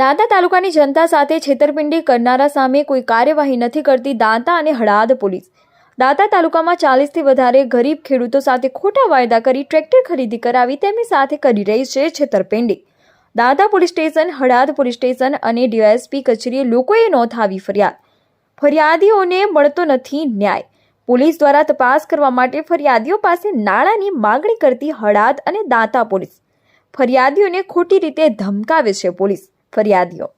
દાંતા તાલુકાની જનતા સાથે છેતરપિંડી કરનારા સામે કોઈ કાર્યવાહી નથી કરતી દાંતા અને હળાદ પોલીસ. દાંતા તાલુકામાં ચાલીસથી વધારે ગરીબ ખેડૂતો સાથે ખોટા વાયદા કરી ટ્રેક્ટર ખરીદી કરાવી તેમની સાથે કરી રહી છે છેતરપિંડી. Danta police station, Hadad police station અને ડીવાયએસપી કચેરીએ લોકોએ નોંધાવી ફરિયાદ. ફરિયાદીઓને મળતો નથી ન્યાય. પોલીસ દ્વારા તપાસ કરવા માટે ફરિયાદીઓ પાસે નાણાંની માગણી કરતી હળાદ અને દાંતા પોલીસ. ફરિયાદીઓને ખોટી રીતે ધમકાવે છે પોલીસ. ફરિયાદીઓ.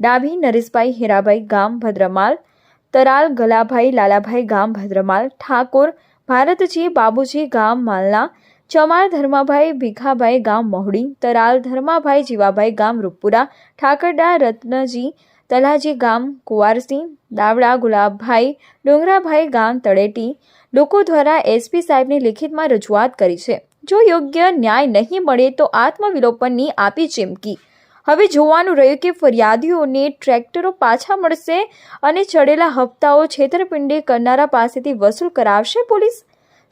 ડાભી, નરેશભાઈ હીરાભાઈ ગામ, ભદ્રમાલ. તરાલ, ગલાભાઈ, લાલાભાઈ ગામ, ભદ્રમાલ. ઠાકોર, ભારતજી બાબુજી ગામ, માલના. ચમાર, ધર્માભાઈ ભીખાભાઈ ગામ, મહુડી. તરાલ, ધર્માભાઈ જીવાભાઈ ગામ રૂપપુરા ઠાકરડા, રત્નજી. તલાજી ગામ, કુવારસિંહ. દાવડા, ગુલાબભાઈ. ડુંગરાભાઈ ગામ, તળેટી. લોકો દ્વારા એસપી સાહેબની લિખિતમાં રજૂઆત કરી છે. જો યોગ્ય ન્યાય નહીં મળે તો આત્મવિલોપનની આપી ચીમકી. હવે જોવાનું રહ્યું કે ફરિયાદીઓને ટ્રેક્ટરો પાછા મળશે અને ચડેલા હપ્તાઓ છેતરપિંડી કરનારા પાસેથી વસૂલ કરાવશે પોલીસ?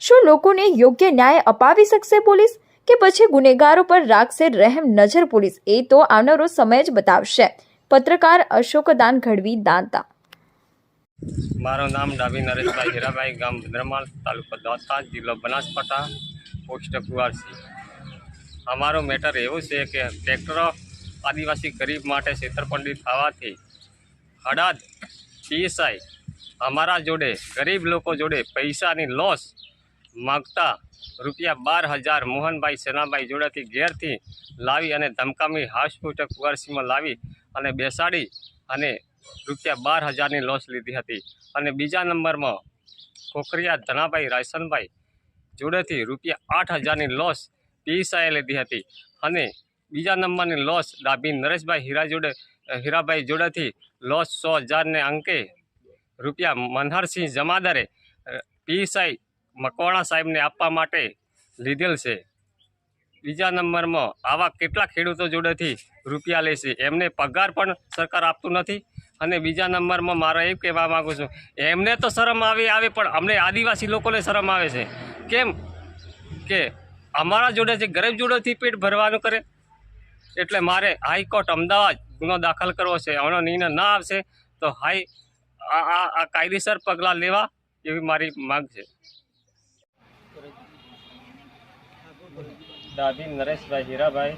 શું લોકોને યોગ્ય ન્યાય અપાવી શકશે પોલીસ? કે પછી ગુનેગારો પર રાખશે રહેમ નજર પોલીસ? એ તો આવનારો સમય જ બતાવશે. પત્રકાર અશોક દાન ઘડવી દાંતા. મારું નામ ડાભી નરેશભાઈ હીરાભાઈ ગામ ભદ્રમાલ તાલુકો દાંતા, જિલ્લો બનાસકાંઠા, પોસ્ટ કુવારસી અમારો મેટર એવું છે કે ટ્રેક્ટરો આદિવાસી ગરીબ માટે છેતરપિંડી થવાથી હડાદ, પીએસઆઈ, અમારા જોડે, ગરીબ લોકો જોડે પૈસાની લોસ માગતા રૂપિયા બાર હજાર મોહનભાઈ સેનાભાઈ જોડેથી ઘેરથી લાવી અને ધમકામી હાઉસફૂટ કુવારસીમાં લાવી અને બેસાડી અને રૂપિયા બાર હજારની લોસ લીધી હતી. અને બીજા નંબરમાં ખોખરિયા ધનાભાઈ રાયસનભાઈ જોડેથી રૂપિયા આઠ હજારની લોસ પીસાએ લીધી હતી. અને બીજા નંબરની લોસ ડાભી નરેશભાઈ હીરા જોડે હીરાભાઈ જોડેથી લોસ સો હજારને અંકે રૂપિયા મનહરસિંહ જમાદારે પીસાઈ મકવાણા સાહેબને આપવા માટે લીધેલ છે. બીજા નંબરમાં આવા કેટલા ખેડૂતો જોડેથી રૂપિયા લે છે. એમને પગાર પણ સરકાર આપતું નથી. અને બીજા નંબરમાં મારે એ કહેવા માગું છું, એમને તો શરમ આવી આવે, પણ અમને આદિવાસી લોકોને શરમ આવે છે. કેમ? કે અમારા જોડે જે ગરીબ જોડેથી પેટ ભરવાનું કરે એટલે મારે હાઈકોર્ટ અમદાવાદ ગુનો દાખલ કરવો છે, આનો નિર્ણય ના આવશે, તો હાઈ આ કાયદેસર પગલાં લેવા એવી મારી માગ છે. ડાભી નરેશભાઈ હીરાભાઈ,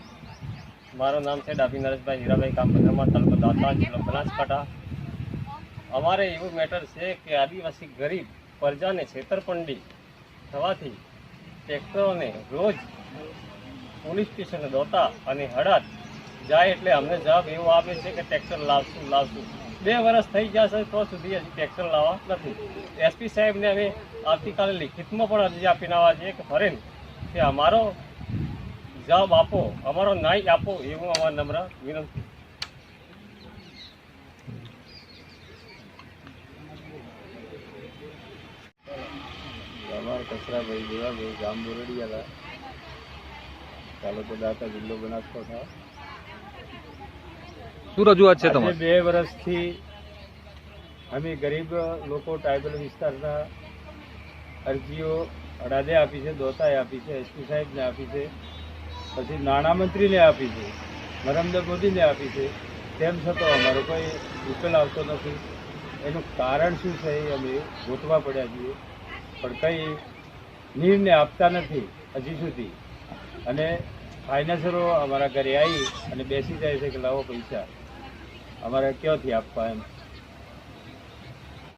મારું નામ છે ડાભી નરેશભાઈ હીરાભાઈ ગામ પંદરમાં તાલુકો દાંતા જિલ્લો બનાસકાંઠા. અમારે એવું મેટર છે કે આદિવાસી ગરીબ, પ્રજાને છેતરપંડી થવાથી ટ્રેક્ટરોને રોજ પોલીસ સ્ટેશન દોતા અને હડાત જાય એટલે અમને જવાબ એવો આપે છે કે ટ્રેક્ટર લાવશું લાવશું. બે વર્ષ થઈ જશે તો સુધી હજી ટ્રેક્ટર લાવવા નથી. એસપી સાહેબને અમે આવતીકાલે લિખિતમાં પણ અરજી આપીને આવવા છીએ કે ફરેન કે અમારો જવાબ આપો, અમારો ન્યાય આપો એવું અમારા નમ્ર વિનંતી. કચરાભાઈ દેવાભાઈ ગામ બોરડિયાલા. તાલુકો દાતા જિલ્લો બનાસકાંઠા. શું રજૂઆત છે તમારી? બે વર્ષથી અમે ગરીબ લોકો ટ્રાઇબલ વિસ્તારના અરજીઓ અડાદે આપી છે દોતાએ આપી છે એસપી સાહેબને આપી છે પછી નાણામંત્રીને આપી છે નરેન્દ્ર મોદીને આપી છે. તેમ છતાં અમારો કોઈ ઉકેલ આવતો નથી. એનું કારણ શું છે એ અમે ગોતવા પડ્યા છીએ. પણ કંઈ નિર્ણય આપતા નથી હજી સુધી. અને ફાઇનાન્સરો અમારા ઘરે આવી અને બેસી જાય છે કે લાવો પૈસા. અમારે ક્યાંથી આપવા એમ?